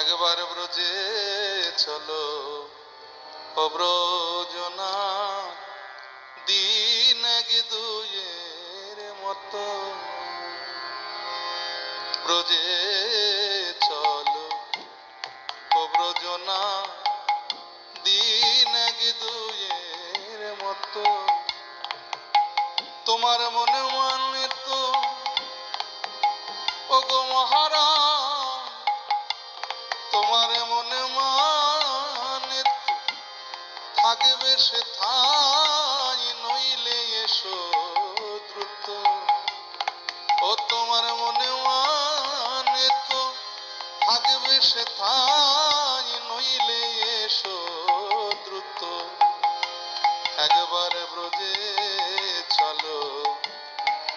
একবার ব্রজে চলো, ও ব্রজনা, দিন এক দুয়ের মতো। ব্রজে চলো, ও ব্রজনা, দিন এক দুয়ের মতো। তোমার মনে মানে তো ও গো মহারাজ থাকবে সে থাই, নইলে এসো দ্রুত। ও তোমার মনে মানে তো থাকবে সে থাই, নইলে এসো দ্রুত। একবার ব্রজে চলো,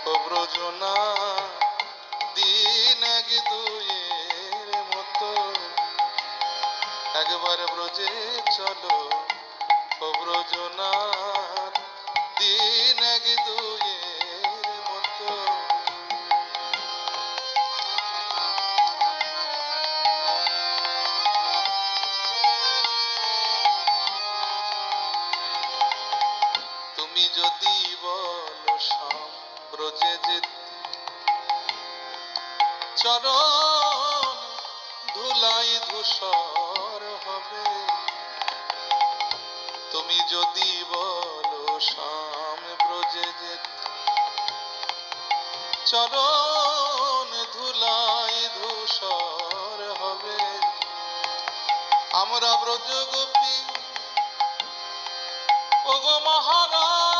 ও ব্রজনা দিন এক দুয়ের মতো। একবার ব্রজে চলো ও ব্রজনা দিন এক মতো। তুমি যদি বলো শ্যাম ব্রজে যেতে চরণ ধুলাই ধূসর তুমি যদি বলো শ্যাম ব্রজে যেতে চরণ ধুলাই ধূসর হবে। আমরা ব্রজ গোপী। ওগো মহারাজ,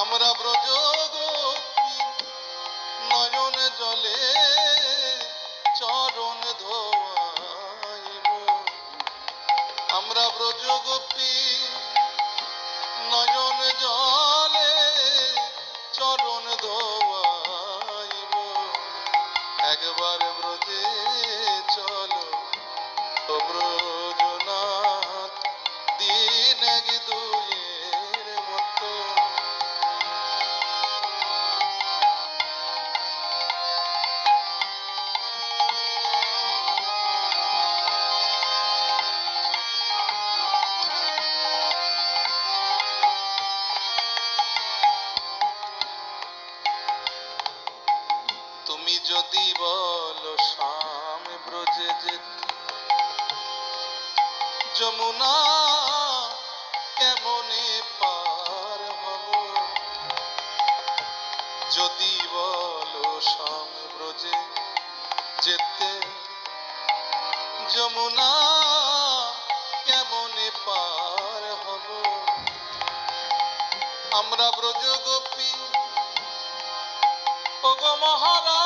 আমরা ব্রজ গোপী। নয়ন জলে চরণ ধোয়াইব আমরা ব্রজ গোপী নয়ন জলে চরণ ধোয়াইব একবার তুমি যদি বলো শাম ব্রজে যেতে যমুনা কেমনে পার হব? যদি বলো শাম ব্রজে যেতে যমুনা কেমনে পার হব? আমরা ব্রজ গোপী ওগো মহারাজ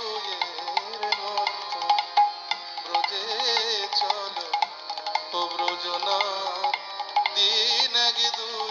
চলো ও